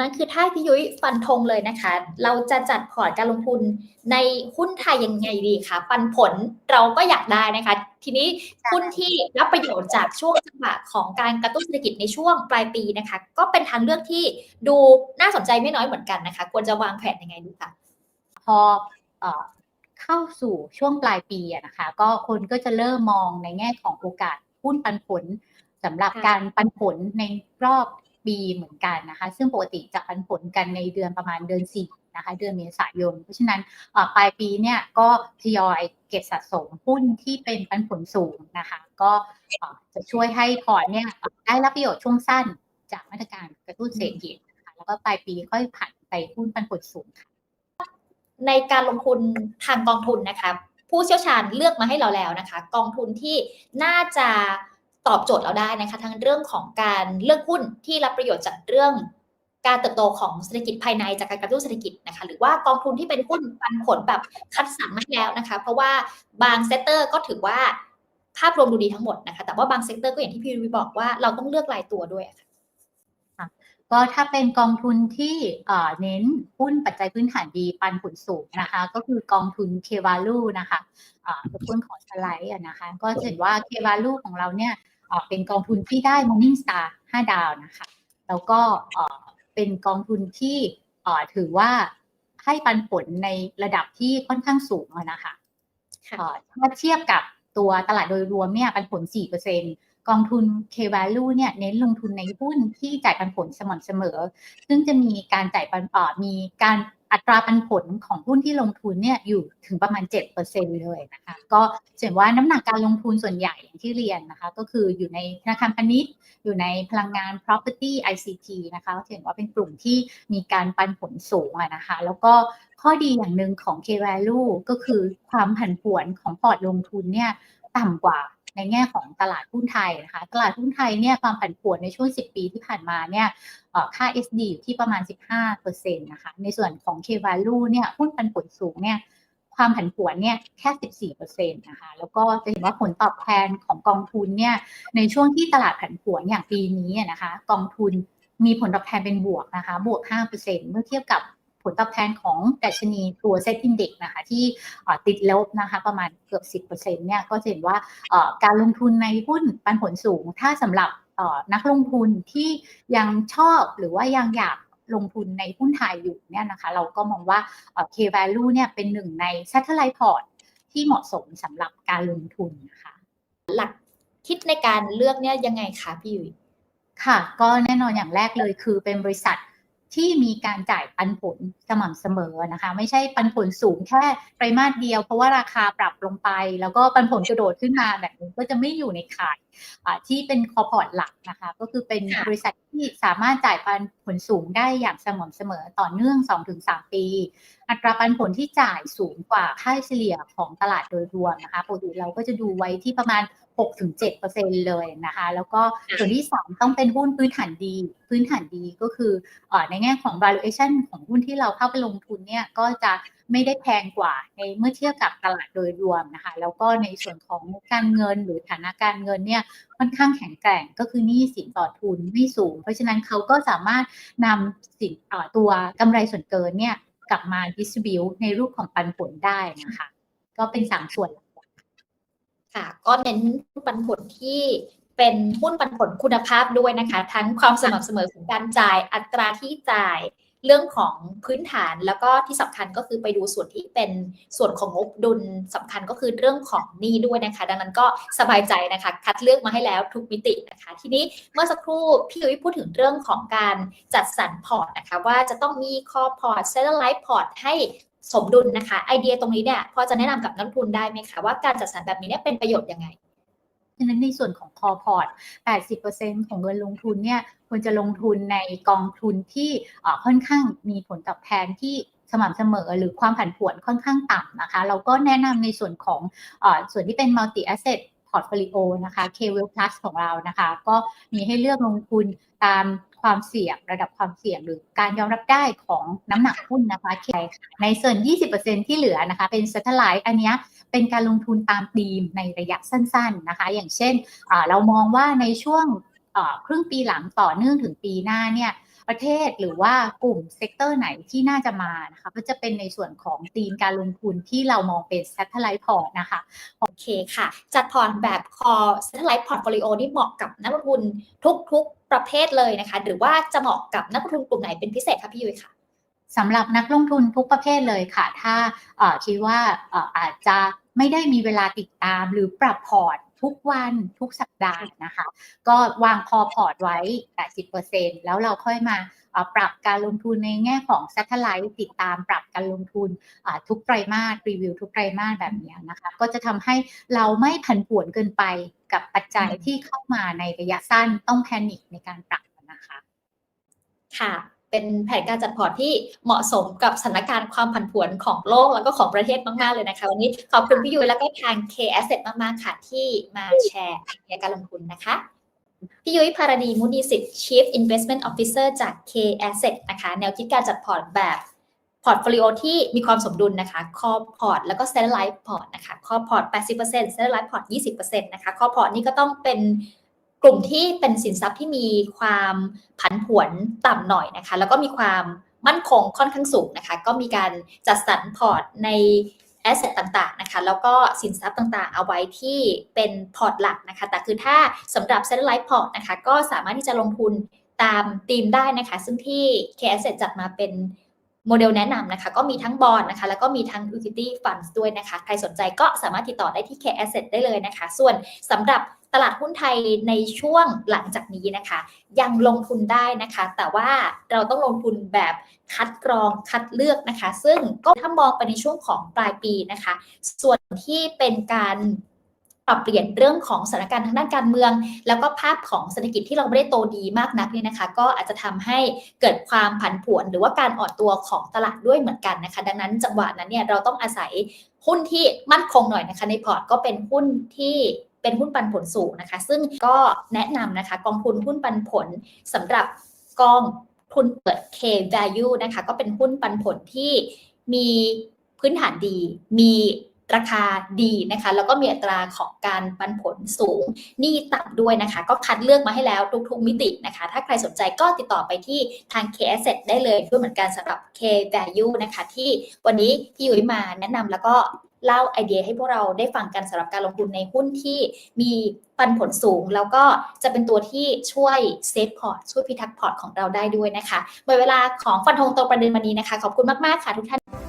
นั้นคือถ้าพี่ยุ้ยฟันธงเลยนะคะ เราจะจัดพอร์ตการลงทุนในหุ้นไทยยังไงดีคะปันผลเราก็อยากได้นะคะ ทีนี้หุ้นที่รับประโยชน์จากช่วงจังหวะของการกระตุ้นเศรษฐกิจในช่วงปลายปีนะคะ ก็เป็นทางเลือกที่ดูน่าสนใจไม่น้อยเหมือนกันนะคะ ควรจะวางแผนยังไงดูคะพอเอ่อเข้าสู่ช่วงปลายปีอะนะคะ ก็คนก็จะเริ่มมองในแง่ของโอกาสหุ้นปันผลสำหรับการปันผลในรอบ ปีเหมือนกันนะคะ ซึ่งปกติจะปันผลกันในเดือนประมาณเดือนสี่นะคะเดือนเมษายน เพราะฉะนั้นปลายปีเนี่ยก็ทยอยเก็บสะสมหุ้นที่เป็นปันผลสูงนะคะ ก็จะช่วยให้พอร์ตเนี่ยได้รับประโยชน์ช่วงสั้นจากมาตรการกระตุ้นเศรษฐกิจนะคะแล้วก็ปลายปีค่อยผันไปหุ้นปันผลสูงค่ะในการลงทุนทางกองทุนนะคะ ผู้เชี่ยวชาญเลือกมาให้เราแล้วนะคะ กองทุนที่น่าจะ ตอบโจทย์เราได้นะคะ ทั้งเรื่องของการเลือกหุ้นที่รับประโยชน์จากเรื่องการเติบโตของเศรษฐกิจภายในจากการกระตุ้นเศรษฐกิจนะคะ หรือว่ากองทุนที่เป็นหุ้นปันผลแบบคัดสรรมาแล้วนะคะ เพราะว่าบางเซกเตอร์ก็ถือว่าภาพรวมดูดีทั้งหมดนะคะ แต่ว่าบางเซกเตอร์ก็อย่างที่พี่วิบอกว่าเราต้องเลือกรายตัวด้วยะค่ะก็ถ้าเป็นกองทุนที่เน้นหุ้นปัจจัยพื้นฐานดีปันผลสูงนะคะ ก็คือกองทุน k v a l u นะคะอ่ารบกวนขอสไลด์นะคะ ก็เห็นว่า k v a l u ของเราเนี่ย เอ่อเป็นกองทุนที่ได้ Morning Star 5 ดาวนะคะ แล้วก็เอ่อเป็นกองทุนที่เอ่อถือว่าให้ปันผลในระดับที่ค่อนข้างสูงอะนะคะค่ะเอ่อถ้าเทียบกับตัวตลาดโดยรวมเนี่ยปันผล 4%กองทุน K Value เนี่ยเน้นลงทุนในหุ้นที่จ่ายปันผลสม่ำเสมอ ซึ่งจะมีการจ่ายปันเอ่อมีการ อัตราปันผลของหุ้นที่ลงทุนเนี่ยอยู่ถึงประมาณ 7%เลยนะคะก็เห็นว่าน้ำหนักการลงทุนส่วนใหญ่อย่างที่เรียนนะคะ ก็คืออยู่ในธนาคารพาณิชย์อยู่ในพลังงาน property ICT นะคะเห็นว่าเป็นกลุ่มที่มีการปันผลสูงนะคะ แล้วก็ข้อดีอย่างหนึ่งของ K Value ก็คือความผันผวนของพอร์ตลงทุนเนี่ยต่ำกว่า ในแง่ของตลาดหุ้นไทยนะคะ ตลาดหุ้นไทยเนี่ยความผันผวนในช่วง 10 ปีที่ผ่านมาเนี่ยเอ่อค่า SD อยู่ที่ประมาณ 15%นะคะ ในส่วนของ K Value เนี่ยหุ้นปันผลสูงเนี่ยความผันผวนเนี่ยแค่ 14%นะคะ แล้วก็จะเห็นว่าผลตอบแทนของกองทุนเนี่ยในช่วงที่ตลาดผันผวนอย่างปีนี้นะคะ กองทุนมีผลตอบแทนเป็นบวกนะคะ บวก 5%เมื่อเทียบกับ ผลตอบแทนของดัชนีตัวเซ็ตอินเด็กนะคะที่เอ่อติดลบนะคะประมาณเกือบ 10%เนี่ยก็จะเห็นว่าเอ่อการลงทุนในหุ้นปันผลสูง ถ้าสำหรับเอ่อนักลงทุนที่ยังชอบหรือว่ายังอยากลงทุนในหุ้นไทยอยู่เนี่ยนะคะเราก็มองว่าเอ่อ K value เนี่ยเป็นหนึ่งใน satellite port ที่เหมาะสมสำหรับการลงทุนนะคะหลักคิดในการเลือกเนี่ยยังไงคะพี่ยุ้ยค่ะ ก็แน่นอนอย่างแรกเลยคือเป็นบริษัท ที่มีการจ่ายปันผล สม่ำเสมอนะคะ ไม่ใช่ปันผลสูงแค่ไตรมาสเดียว เพราะว่าราคาปรับลงไป แล้วก็ปันผลกระโดดขึ้นมาแบบนี้ก็จะไม่อยู่ในข่ายอ่าที่เป็นคอพอร์ตหลักนะคะ ก็คือเป็นค่ะบริษัทที่สามารถจ่ายปันผลสูงได้อย่างสม่ำเสมอต่อเนื่อง 2-3 ปี อัตราปันผลที่จ่ายสูงกว่าค่าเฉลี่ยของตลาดโดยรวมนะคะปกติเราก็จะดูไว้ที่ประมาณ 6-7%เลยนะคะ แล้วก็ส่วนที่ 3 ต้องเป็นหุ้นพื้นฐานดี พื้นฐานดีก็คือเออในแง่ของ valuation ของหุ้นที่เราเข้าไปลงทุนเนี่ยก็จะไม่ได้แพงกว่าในเมื่อเทียบกับตลาดโดยรวมนะคะ แล้วก็ในส่วนของการเงินหรือฐานะการเงินเนี่ยค่อนข้างแข็งแกร่งก็คือหนี้สินต่อทุนไม่สูง เพราะฉะนั้นเขาก็สามารถนำสินตัวกำไรส่วนเกินเนี่ยกลับมา distribute ในรูปของปันผลได้นะคะ ก็เป็นสามส่วนหลักค่ะ ก็เน้นปันผลที่เป็นหุ้นปันผลคุณภาพด้วยนะคะ ทั้งความสม่ำเสมอของการจ่ายอัตราที่จ่าย เรื่องของพื้นฐานแล้วก็ที่สำคัญก็คือไปดูส่วนที่เป็นส่วนของงบดุลสำคัญก็คือเรื่องของหนี้ด้วยนะคะ ดังนั้นก็สบายใจนะคะ คัดเลือกมาให้แล้วทุกมิตินะคะ ทีนี้เมื่อสักครู่พี่ยุ้ยพูดถึงเรื่องของการจัดสรรพอร์ตนะคะ ว่าจะต้องมีคอพอร์ตเซตไลท์พอร์ตให้สมดุลนะคะ ไอเดียตรงนี้เนี่ยพอจะแนะนำกับนักทุนได้ไหมคะว่าการจัดสรรแบบนี้เนี่ยเป็นประโยชน์ยังไง ฉะนั้นในส่วนของคอพอร์ต 80%ของเงินลงทุนเนี่ยควรจะลงทุนในกองทุนที่ค่อนข้างมีผลตอบแทนที่สม่ำเสมอหรือความผันผวนค่อนข้างต่ำนะคะ เราก็แนะนำในส่วนของอส่วนที่เป็น multi asset portfolio นะคะ k w e l l Plus ของเรานะคะ ก็มีให้เลือกลงทุนตามความเสี่ยงระดับความเสี่ยงหรือการยอมรับได้ของน้ำหนักหุ้นนะคะในส่วน 20%ที่เหลือนะคะ เป็น satellite อันเนี้ย เป็นการลงทุนตามธีมในระยะสั้นๆนะคะ อย่างเช่นเรามองว่าในช่วงครึ่งปีหลังต่อเนื่องถึงปีหน้าเนี่ยประเทศหรือว่ากลุ่มเซกเตอร์ไหนที่น่าจะมานะคะก็จะเป็นในส่วนของธีมการลงทุนที่เรามองเป็น satellite port นะคะโอเคค่ะ จัดพอร์ตแบบ core satellite portfolio นี่เหมาะกับนักลงทุนทุกๆประเภทเลยนะคะ หรือว่าจะเหมาะกับนักลงทุนกลุ่มไหนเป็นพิเศษคะพี่ยุ้ยค่ะ สำหรับนักลงทุนทุกประเภทเลยค่ะ ถ้าคิดว่าเอ่อาจจะไม่ได้มีเวลาติดตามหรือปรับพอร์ตทุกวันทุกสัปดาห์นะคะ ก็วางคอพอร์ตไว้ 80%แล้วเราค่อยมาปรับการลงทุนในแง่ของ Satellite ติดตามปรับการลงทุนทุกไตรมาสรีวิวทุกไตรมาสแบบนี้นะคะ ก็จะทำให้เราไม่ผันผวนเกินไปกับปัจจัยที่เข้ามาในระยะสั้นต้องแพนิคในการปรับนะคะ ค่ะ เป็นแผนการจัดพอร์ตที่เหมาะสมกับสถานการณ์ความผันผวนของโลกแล้วก็ของประเทศมากๆเลยนะคะ วันนี้ขอบคุณพี่ยุ้ยแล้วก็ทาง K Asset มากๆค่ะ ที่มาแชร์ไอเดียการลงทุนนะคะพี่ยุ้ยพารณีมุนีสิทธิ์ Chief Investment Officer จาก K Asset นะคะ แนวคิดการจัดพอร์ตแบบพอร์ตโฟลิโอที่มีความสมดุลนะคะ คอพอร์ต แล้วก็ satellite พอร์ตนะคะ คอพอร์ต 80% satellite พอร์ต 20%นะคะ คอพอร์ตนี่ก็ต้องเป็น กลุ่มที่เป็นสินทรัพย์ที่มีความผันผวนต่ำหน่อยนะคะ แล้วก็มีความมั่นคงค่อนข้างสูงนะคะ ก็มีการจัดสรรพอร์ตในแอสเซทต่างๆนะคะ แล้วก็สินทรัพย์ต่างๆ เอาไว้ที่เป็นพอร์ตหลักนะคะ แต่คือถ้าสำหรับ Satellite Port นะคะ ก็สามารถที่จะลงทุนตามธีมได้นะคะ ซึ่งที่ K Asset จัดมาเป็นโมเดลแนะนำนะคะ ก็มีทั้งบอลนะคะ แล้วก็มีทั้ง Utility Funds ด้วยนะคะ ใครสนใจก็สามารถติดต่อได้ที่ K Asset ได้เลยนะคะ ส่วนสำหรับ ตลาดหุ้นไทยในช่วงหลังจากนี้นะคะ ยังลงทุนได้นะคะ แต่ว่าเราต้องลงทุนแบบคัดกรองคัดเลือกนะคะ ซึ่งก็ถ้ามองไปในช่วงของปลายปีนะคะ ส่วนที่เป็นการปรับเปลี่ยนเรื่องของสถานการณ์ทางด้านการเมือง แล้วก็ภาพของเศรษฐกิจที่เราไม่ได้โตดีมากนักเนี่ยนะคะ ก็อาจจะทำให้เกิดความผันผวน หรือว่าการอ่อนตัวของตลาดด้วยเหมือนกันนะคะ ดังนั้นจังหวะนั้นเนี่ยเราต้องอาศัยหุ้นที่มั่นคงหน่อยนะคะ ในพอร์ตก็เป็นหุ้นที่ เป็นหุ้นปันผลสูงนะคะ ซึ่งก็แนะนำนะคะกองทุนหุ้นปันผลสำหรับกองทุนเปิด K value นะคะ ก็เป็นหุ้นปันผลที่มีพื้นฐานดี มีราคาดีนะคะ แล้วก็มีอัตราของการปันผลสูงนี่ต่ำด้วยนะคะ ก็คัดเลือกมาให้แล้วทุกๆมิตินะคะ ถ้าใครสนใจก็ติดต่อไปที่ทาง K Asset ได้เลยด้วยเหมือนกันสำหรับ K value นะคะ ที่วันนี้พี่ยุ้ยมาแนะนำแล้วก็ เล่าไอเดียให้พวกเราได้ฟังกันสำหรับการลงทุนในหุ้นที่มีปันผลสูง แล้วก็จะเป็นตัวที่ช่วยเซฟพอร์ตช่วยพิทักษ์พอร์ตของเราได้ด้วยนะคะหมดเวลาของฟันธงตรงประเด็นวันนี้นะคะ ขอบคุณมาก ๆ ค่ะทุกท่าน